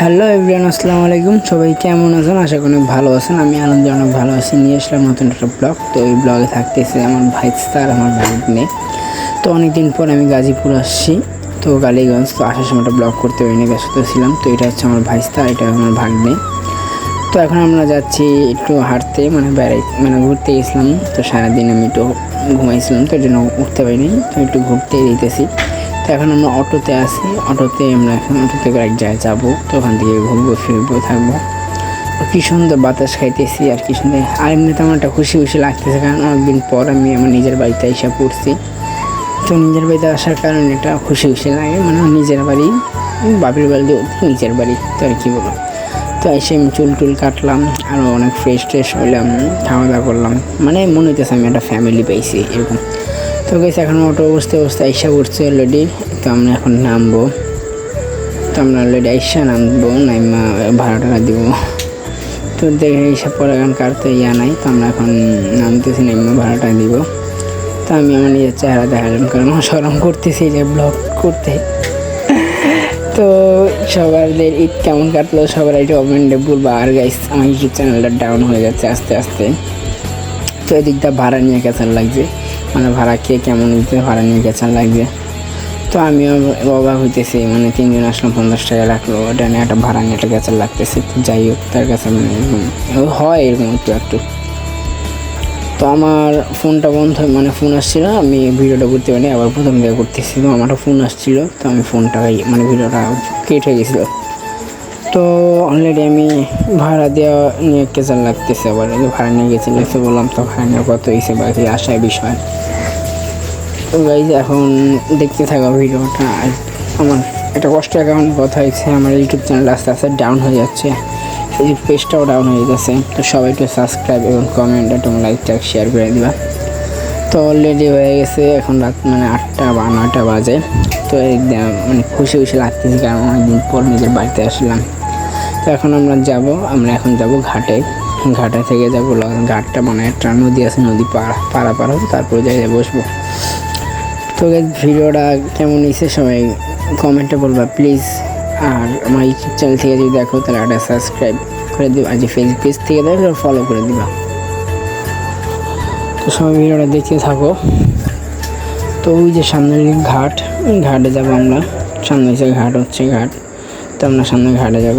Hello everyone আসসালামু আলাইকুম। সবাই কেমন আছেন? আশা করি ভালো আছেন। আমি আনন্দ অনেক ভালো আছি। নিয়ে আসলাম নতুন একটা ব্লগ তো এই ব্লগে থাকতেছে আমার ভাই স্যার, আমার ভাগ্নে তো অনেকদিন পর আমি গাজীপুর আসছি। তো কালীগঞ্জ তো আসার সময় একটা ব্লগ করতে হয়নি, ব্যস্ত ছিলাম। তো এটা হচ্ছে আমার ভাই স্যার, এটা আমার ভাগ্নে। তো এখন আমরা যাচ্ছি একটু হাঁটতে মানে বেড়াই মানে ঘুরতে গেছিলাম। তো সারাদিন আমি একটু ঘুমাইছিলাম, তো জন্য উঠতে পারিনি। তো একটু ঘুরতে দিতেছি তো এখন আমরা অটোতে আসি অটোতে আমরা এখন অটোতে এক জায়গায় যাব। তো ওখান থেকে ঘুরবো, ফিরবো, থাকব। কী সুন্দর বাতাস খাইতেছি আর কি সুন্দর। আর এমনিতে আমার একটা খুশি খুশি লাগতেছে কারণ অনেকদিন পর আমি আমার নিজের বাড়িতে এসে পড়ছি। তো নিজের বাড়িতে আসার কারণে এটা খুশি খুশি লাগে। মানে নিজের বাড়ি, বাপের বাড়ি নিজের বাড়ি, তো আর কি বলব। তো এসে আমি চুল টুল কাটলাম আরও অনেক ফ্রেশ ট্রেশ হইলাম খাওয়া দাওয়া করলাম। মানে মনে হইতেছে আমি একটা ফ্যামিলি পাইছি, এরকম। তো গেছে এখন অটো অবস্থায় অবস্থায় আইসা উঠছে অলরেডি তো আমরা এখন নামবো। তো আমরা অলরেডি আইসা নামবো, নাইমা ভাড়াটা দিব। তো দেখে এইসব পরে এখন কার তো ইয়া নাই, তো আমরা এখন নামতেছি, নাইমা ভাড়াটা দিব। তো আমি আমার নিজের চেহারা দেখালাম, কারণ সরম করতেছি যে ব্লগ করতে। তো সবারদের ঈদ কেমন কাটলো সবার এটা কমেন্টে বলব। আর গাইস আমার ইউটিউব চ্যানেলটা ডাউন হয়ে যাচ্ছে আস্তে আস্তে। তো এদিকটা ভাড়া নিয়ে কেমন লাগছে। মানে ভাড়া কে কেমন দিতে ভাড়া নিয়ে কেমন লাগছে তো আমিও অবাক হইতেছি মানে তিনজন আসলাম, পঞ্চাশ টাকা রাখল ওটা নিয়ে একটা ভাড়া নিয়ে একটা কেচার লাগতেছে তো যাই হোক, তার কাছে মানে হয় এরকম একটু একটু। তো আমার ফোনটা বন্ধ মানে ফোন আসছিল, আমি ভিডিওটা করতে পারিনি, আবার প্রথম থেকে করতেছি, তো আমার ফোন আসছিল, তো আমি ফোনটা মানে ভিডিওটা কেটে গেছিল। তো অলরেডি আমি ভাড়া দেওয়া নিয়ে কেচার লাগতেছে আবার ভাড়া নিয়ে গেছি লিখে বললাম তো ভাড়া নিয়ে কত হয়েছে বাকি আসার বিষয়। তো গাইজ এখন দেখতে থাকা ভিডিওটা আমার একটা কষ্ট অ্যাকাউন্ট কথা হয়েছে আমার ইউটিউব চ্যানেল আস্তে আস্তে ডাউন হয়ে যাচ্ছে। এই পেজটাও ডাউন হয়ে যাচ্ছে তো সবাই একটু সাবস্ক্রাইব এবং কমেন্ট একটু লাইক টাইক শেয়ার করে দিবা। তো অলরেডি হয়ে গেছে, এখন রাত মানে আটটা বা নয়টা বাজে। তো একদম মানে খুশি খুশি লাগতেছে, কারণ অনেকদিন পর নিজের বাড়িতে আসলাম। এখন আমরা যাব, আমরা এখন যাব ঘাটে। ঘাটে থেকে যাব ঘাটটা মানে একটা নদী আছে, নদী পাড়া পাড়া পার হবে, তারপরে জায়গায় বসবো। তো ভিডিওটা কেমন হয়েছে সবাই কমেন্টে বলবা প্লিজ আর আমার ইউটিউব চ্যানেল থেকে যদি দেখো, তাহলে একটা সাবস্ক্রাইব করে দিবা। আর যে ফেসবুক পেজ থেকে দেখো ফলো করে দিবা। তো সবাই ভিডিওটা দেখতে থাকো। তো ওই যে সামনের দিকে ঘাট ঘাটে যাব আমরা। সামনে যে ঘাট হচ্ছে ঘাট, তো আমরা সামনে ঘাটে যাব।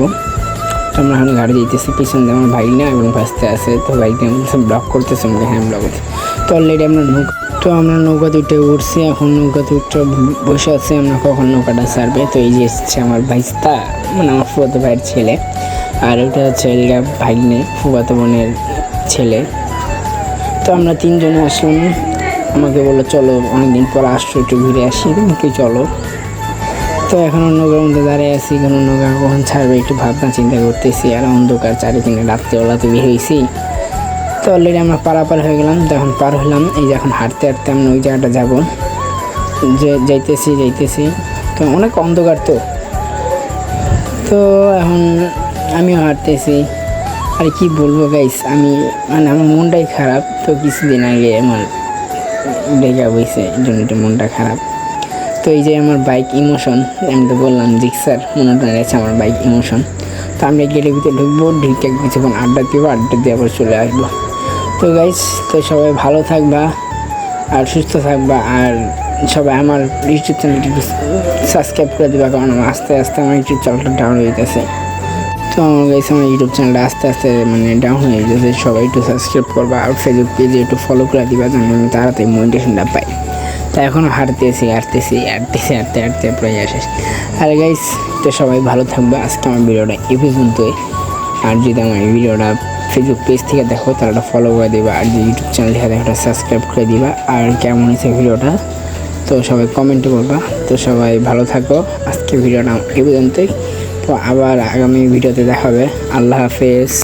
আমরা এখন গাড়ি যেতেছি পিছন দিয়ে আমার ভাই না এবং ভাসতে আছে, তো বাইক নিয়ে ব্লক করতেছে আমাকে হ্যাঁ ব্লক তো অলরেডি আমরা নৌকা তো আমরা নৌকা উঠে উঠছি, এখন নৌকাতে উঠে বসে আছে, আমরা কখন নৌকাটা ছাড়বে? তো এই যে এসছে আমার ভাইস্তা মানে আমার ফুয়াতো ভাইয়ের ছেলে। আর ওটা হচ্ছে এলিকা ভাগ্নে ফুয়াতো বোনের ছেলে। তো আমরা তিনজনে আসলাম। আমাকে বলল, চলো, অনেকদিন পর আসছো, একটু ঘুরে আসি কি চলো? তো এখন নৌকার মধ্যে দাঁড়িয়ে আছি, কোনো নৌকা কখন ছাড়বে একটু ভাবনা চিন্তা করতেছি, আর অন্ধকার চারিদিনে রাত্রেবেলাতে বের হয়েছি। তো অলরেডি আমরা পারাপার হয়ে গেলাম তখন পার হলাম, এই যে এখন হাঁটতে হাঁটতে আমরা ওই জায়গাটা যাব। যে যাইতেছি যাইতেছি, তো অনেক অন্ধকার তো। তো এখন আমিও হাঁটতেছি। আর কি বলব গাইস আমি মানে আমার মনটাই খারাপ, তো কিছুদিন আগে আমার হয়েছে এই জন্য মনটা খারাপ। তো এই যে আমার বাইক ইমোশন আমি তো বললাম জিক্সার মনোটন আছে আমার বাইক ইমোশন তো আমি গেটের ভিতরে ঢুকবো, ঢুকে কিছুক্ষণ আড্ডা দেবো, আড্ডা দিয়ে আবার চলে আসব। তো গাইস তো সবাই ভালো থাকবা আর সুস্থ থাকবা আর সবাই আমার ইউটিউব চ্যানেলটি সাবস্ক্রাইব করে দেবা, কারণ আমার আস্তে আস্তে আমার ইউটিউব চ্যানেলটা ডাউন হয়ে গেছে। তো আমার গাইস আমার ইউটিউব চ্যানেলটা আস্তে আস্তে মানে ডাউন হয়ে গেছে, সবাই একটু সাবস্ক্রাইব করবা, আর ফেসবুক পেজে একটু ফলো করে দিবা, যেন আমি তাড়াতাড়ি মোটিভেশনটা পাই। তো এখনও হাঁটতেছি হাঁটতেছি হাঁটতেছি হাঁটতে হাঁটতে প্রায় আসে আর গাইস তো সবাই ভালো থাকবে। আজকে আমার ভিডিওটা এই পর্যন্তই। আর যদি আমার এই ভিডিওটা ফেসবুক পেজ থেকে দেখো, তাহলে ওটা ফলো করে দিবা। আর যদি ইউটিউব চ্যানেল থেকে দেখো সাবস্ক্রাইব করে দিবা। আর কেমন হয়েছে ভিডিওটা, তো সবাই কমেন্টে করবা। তো সবাই ভালো থাকো। আজকে ভিডিওটা এই পর্যন্তই। তো আবার আগামী ভিডিওতে দেখা হবে। আল্লাহ হাফেজ।